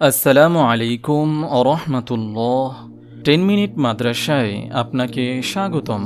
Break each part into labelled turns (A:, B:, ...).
A: আসসালামু আলাইকুম আরহামতুল্লাহ ten minute মাদ্রাসায় আপনাকে স্বাগতম।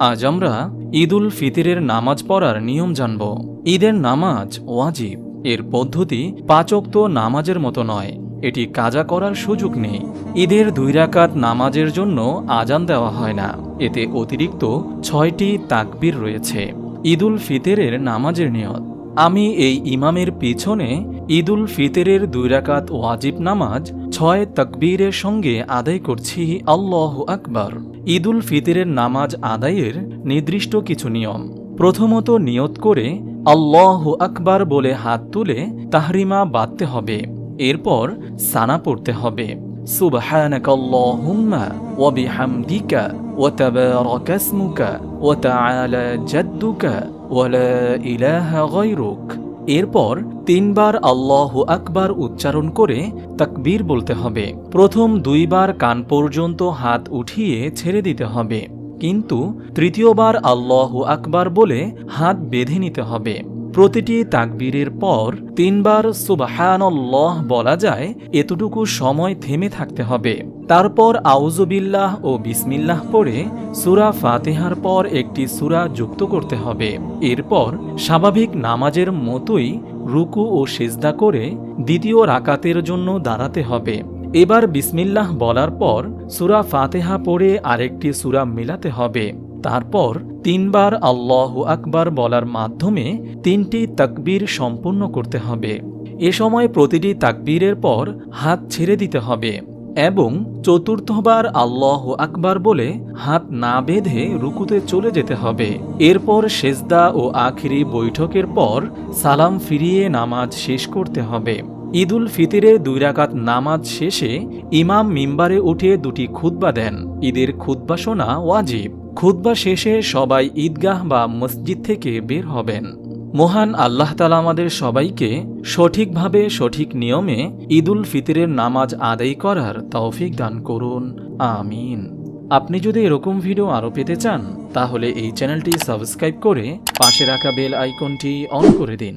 A: আজ আমরা ঈদ উল ফিতরের নামাজ পড়ার নিয়ম জানব। ঈদের নামাজ ওয়াজিব। এর পদ্ধতি পাচক্ত নামাজের মতো নয়। এটি কাজা করার সুযোগ নেই। ঈদের দুই রাকাত নামাজের জন্য আজান দেওয়া হয় না। এতে অতিরিক্ত ছয়টি তাকবির রয়েছে। ঈদুল ফিতরের নামাজের নিয়ত। আমি এই ইমামের পিছনে ঈদুল ফিতরের দুই রাকাত ওয়াজিব নামাজ ছয় তকবীরের সঙ্গে আদায় করছি আল্লাহ আকবার ঈদুল ফিতরের নামাজ আদায়ের নির্দিষ্ট কিছু নিয়ম প্রথমত নিয়ত করে আল্লাহ আকবার বলে হাত তুলে তাহরিমা বাঁধতে হবে এরপর সানা পড়তে হবে سبحانك اللهم وبحمدك وتبارك اسمك وتعالى جدك ولا إله غيرك এরপর তিনবার আল্লাহ আকবার উচ্চারণ করে তাকবীর বলতে হবে। প্রথম দুইবার কান পর্যন্ত হাত উঠিয়ে ছেড়ে দিতে হবে। কিন্তু তৃতীয়বার আল্লাহ আকবার বলে হাত বেঁধে নিতে হবে। প্রতিটি তাকবীরের পর তিনবার সুবাহানল্লাহ বলা যায়, এতটুকু সময় থেমে থাকতে হবে। তারপর আউজুবিল্লাহ ও বিসমিল্লাহ পড়ে সুরা ফাতেহার পর একটি সুরা যুক্ত করতে হবে। এরপর স্বাভাবিক নামাজের মতোই রুকু ও সেজদা করে দ্বিতীয় রাকাতের জন্য দাঁড়াতে হবে। এবার বিসমিল্লাহ বলার পর সুরা ফাতেহা পড়ে আরেকটি সুরা মেলাতে হবে। তারপর তিনবার আল্লাহ আকবার বলার মাধ্যমে তিনটি তাকবীর সম্পূর্ণ করতে হবে। এ সময় প্রতিটি তাকবীরের পর হাত ছেড়ে দিতে হবে এবং চতুর্থবার আল্লাহ আকবার বলে হাত না বেঁধে রুকুতে চলে যেতে হবে। এরপর সেজদা ও আখিরি বৈঠকের পর সালাম ফিরিয়ে নামাজ শেষ করতে হবে। ঈদুল ফিতরে দুই রাকাত নামাজ শেষে ইমাম মিম্বারে উঠে দুটি খুতবা দেন। ঈদের খুতবা শোনা ওয়াজিব। খুতবা শেষে সবাই ঈদগাহ বা মসজিদ থেকে বের হবেন। মহান আল্লাহ তালা আমাদের সবাইকে সঠিকভাবে সঠিক নিয়মে ঈদুল ফিতরের নামাজ আদায় করার তৌফিক দান করুন। আমিন। আপনি যদি এরকম ভিডিও আরও পেতে চান, তাহলে এই চ্যানেলটি সাবস্ক্রাইব করে পাশে রাখা বেল আইকনটি অন করে দিন।